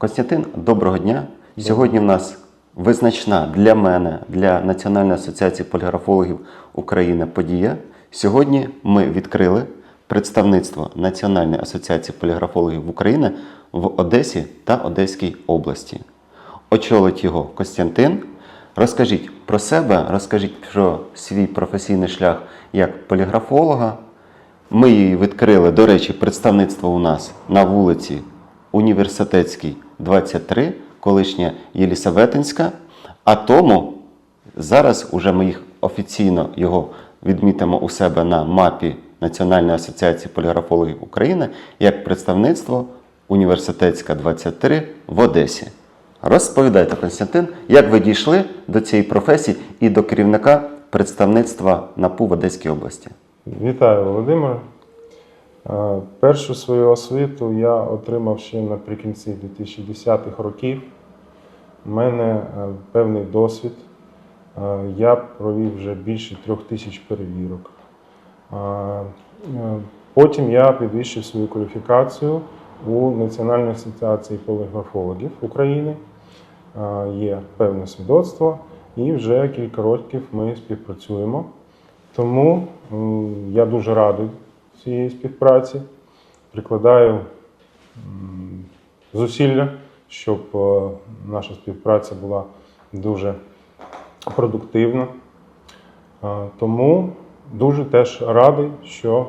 Костянтин, доброго дня. Сьогодні в нас визначна для мене, для Національної асоціації поліграфологів України подія. Сьогодні ми відкрили представництво Національної асоціації поліграфологів України в Одесі та Одеській області. Очолить його Костянтин. Розкажіть про себе, розкажіть про свій професійний шлях як поліграфолога. Ми її відкрили, до речі, представництво у нас на вулиці Університетській, 23, колишня Єлісаветинська. А тому зараз уже ми їх офіційно його відмітимо у себе на мапі Національної асоціації поліграфологів України як представництво Університетська 23 в Одесі. Розповідайте, Константин, як ви дійшли до цієї професії і до керівника представництва НАПУ в Одеській області? Вітаю, Володимир. Е, Першу свою освіту я отримав ще наприкінці 2010-х років. У мене е, певний досвід. Е, Я провів вже більше трьох тисяч перевірок. Потім я підвищив свою кваліфікацію у Національній асоціації поліграфологів України. Є певне свідоцтво, і вже кілька років ми співпрацюємо. Тому я дуже радий цієї співпраці, прикладаю зусилля, щоб е, наша співпраця була дуже продуктивна. Е, Тому дуже теж радий, що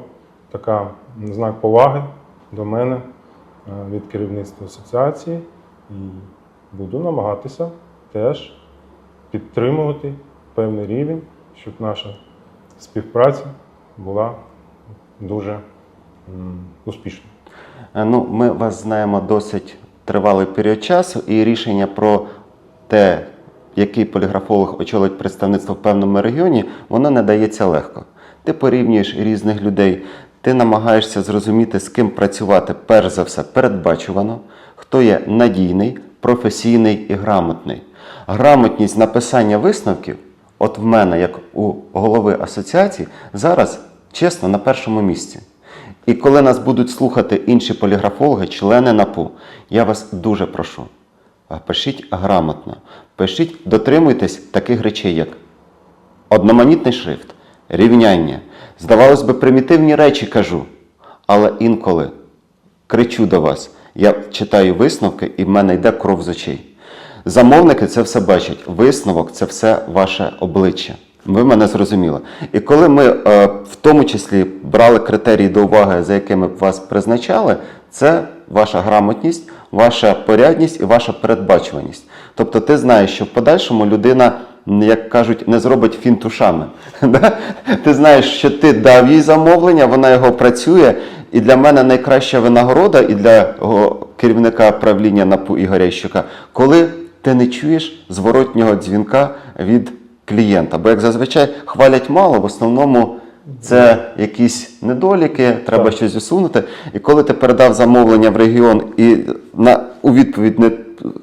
така знак поваги до мене е, від керівництва асоціації, і буду намагатися теж підтримувати певний рівень, щоб наша співпраця була дуже м, успішною. Е, Ну, ми вас знаємо досить тривалий період часу, і рішення про те, який поліграфолог очолить представництво в певному регіоні, воно не дається легко. Ти порівнюєш різних людей, ти намагаєшся зрозуміти, з ким працювати перш за все передбачувано, хто є надійний, професійний і грамотний. Грамотність написання висновків, от в мене, як у голови асоціації, зараз чесно на першому місці. І коли нас будуть слухати інші поліграфологи, члени НАПУ, я вас дуже прошу, пишіть грамотно, пишіть, дотримуйтесь таких речей, як одноманітний шрифт, рівняння. Здавалось би, примітивні речі кажу, але інколи кричу до вас. Я читаю висновки, і в мене йде кров з очей. Замовники це все бачать. Висновок це все ваше обличчя. Ви мене зрозуміли. І коли ми е, в тому числі брали критерії до уваги, за якими б вас призначали, це ваша грамотність, ваша порядність і ваша передбачуваність. Тобто ти знаєш, що в подальшому людина, як кажуть, не зробить фінт ушами. Ти знаєш, що ти дав їй замовлення, вона його працює. І для мене найкраща винагорода, і для керівника правління НАПУ Ігоря Іщука, коли ти не чуєш зворотнього дзвінка від клієнта. Бо як зазвичай хвалять мало, в основному це якісь недоліки, треба Так. щось усунути. І коли ти передав замовлення в регіон і на, у відповідь не,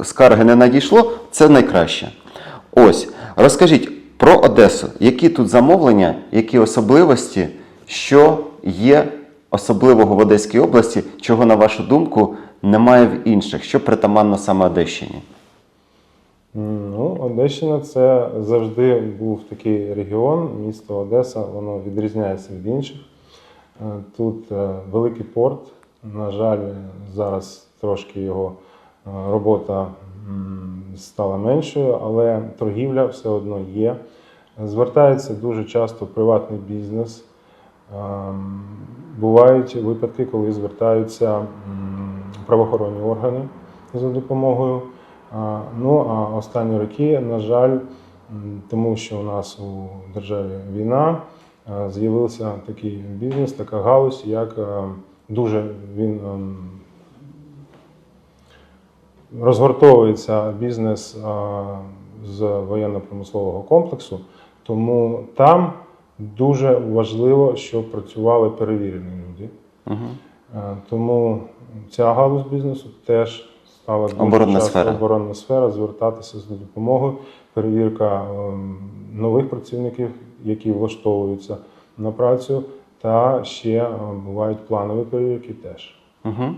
скарги не надійшло, це найкраще. Ось, розкажіть про Одесу. Які тут замовлення, які особливості, що є особливого в Одеській області, чого, на вашу думку, немає в інших, що притаманно саме Одещині? Ну, Одещина це завжди був такий регіон, місто Одеса, воно відрізняється від інших. Е, Тут е, великий порт. На жаль, зараз трошки його е, робота стала меншою, але торгівля все одно є. Звертається дуже часто приватний бізнес. Бувають випадки, коли звертаються правоохоронні органи за допомогою. Ну а останні роки, на жаль, тому що у нас у державі війна, е, з'явився такий бізнес, така галузь, як е, дуже він ем, розгортовується бізнес е, з воєнно-промислового комплексу, тому там дуже важливо, щоб працювали перевірені люди. Угу. Е, Тому ця галузь бізнесу теж стала дуже Оборонна часто сфера. оборонна сфера, звертатися за допомогою, перевірка ем, нових працівників, які влаштовуються на працю, та ще е, бувають планові перевірки теж. Угу.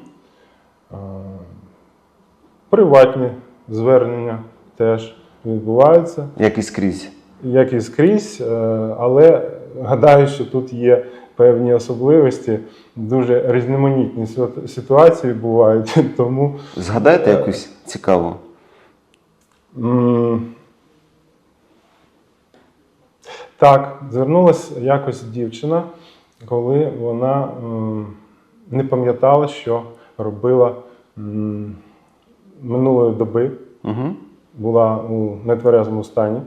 Приватні звернення теж відбуваються, Як і скрізь. як і скрізь, е, але гадаю, що тут є певні особливості, дуже різноманітні ситуації бувають, тому Згадайте якусь цікаву. Так, звернулася якось дівчина, коли вона не пам'ятала, що робила минулої доби, Угу. була у нетверезому стані.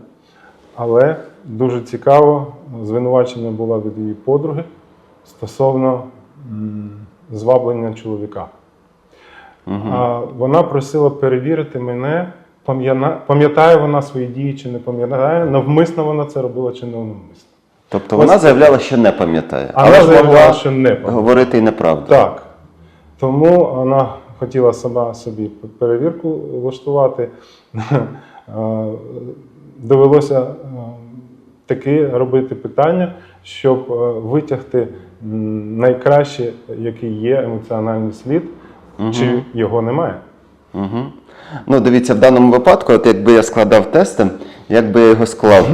Але дуже цікаво, звинувачення була від її подруги стосовно зваблення чоловіка. А вона просила перевірити мене, пам'ятає вона свої дії чи не пам'ятає, навмисно вона це робила чи не навмисно. Тобто вона заявляла, що не пам'ятає, але ж заявляла, що не пам'ятає. говорити і неправду. Так. Тому вона хотіла сама собі перевірку влаштувати. Довелося е, таки робити питання, щоб е, витягти найкраще, який є емоціональний слід, чи його немає. Угу. Ну, дивіться, в даному випадку, от якби я складав тести, як би я його склав.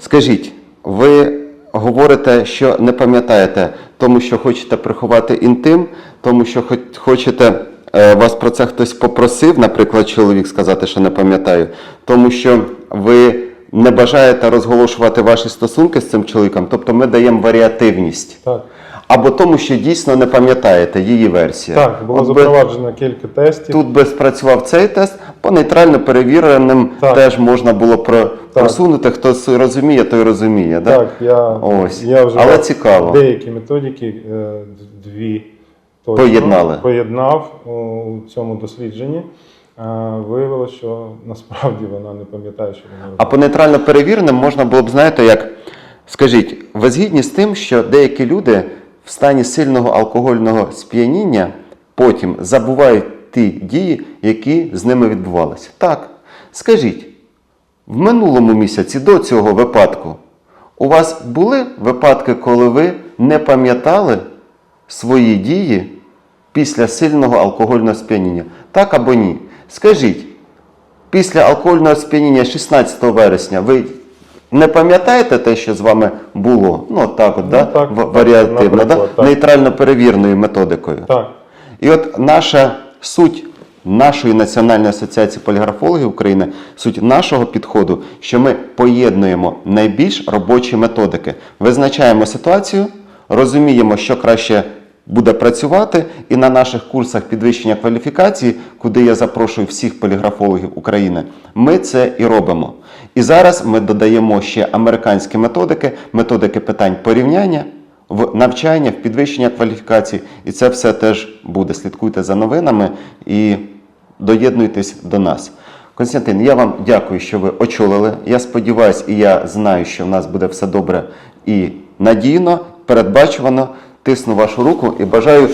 Скажіть, ви говорите, що не пам'ятаєте, тому що хочете приховати інтим, тому що хоч- хочете, е, вас про це хтось попросив, наприклад, чоловік сказати, що не пам'ятаю, тому що ви не бажаєте розголошувати ваші стосунки з цим чоловіком, тобто ми даємо варіативність. Так. Або тому, що дійсно не пам'ятаєте її версія. Так, було От би- запроваджено кілька тестів. Тут би спрацював цей тест, по нейтрально перевіреним Так. теж можна було про, просунути. Хто розуміє, той розуміє. Да? Так, я, Ось. я вже Але цікаво. деякі методики, е, дві точно Поєднали. поєднав у цьому дослідженні. Е, Виявилося, що насправді вона не пам'ятає, що вона А по нейтрально перевіреним можна було б, знаєте, як скажіть, ви згідні з тим, що деякі люди в стані сильного алкогольного сп'яніння потім забувають ті дії, які з ними відбувалися. Так. Скажіть, в минулому місяці до цього випадку у вас були випадки, коли ви не пам'ятали свої дії після сильного алкогольного сп'яніння? Так або ні? Скажіть, після алкогольного сп'яніння 16 вересня ви не пам'ятаєте те, що з вами було? Ну, так, от, да? так, В- так, варіативно, да? так. нейтрально перевірною методикою. Так, І от наша суть нашої Національної асоціації поліграфологів України, суть нашого підходу, що ми поєднуємо найбільш робочі методики, визначаємо ситуацію, розуміємо, що краще буде працювати, і на наших курсах підвищення кваліфікації, куди я запрошую всіх поліграфологів України, ми це і робимо. І зараз ми додаємо ще американські методики, методики питань порівняння в навчання, в підвищення кваліфікації. І це все теж буде. Слідкуйте за новинами і доєднуйтесь до нас. Константин, я вам дякую, що ви очолили. Я сподіваюся, і я знаю, що в нас буде все добре і надійно, передбачувано. Тисну вашу руку і бажаю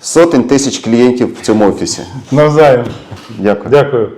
сотень тисяч клієнтів в цьому офісі. навзаєм. Дякую. Дякую.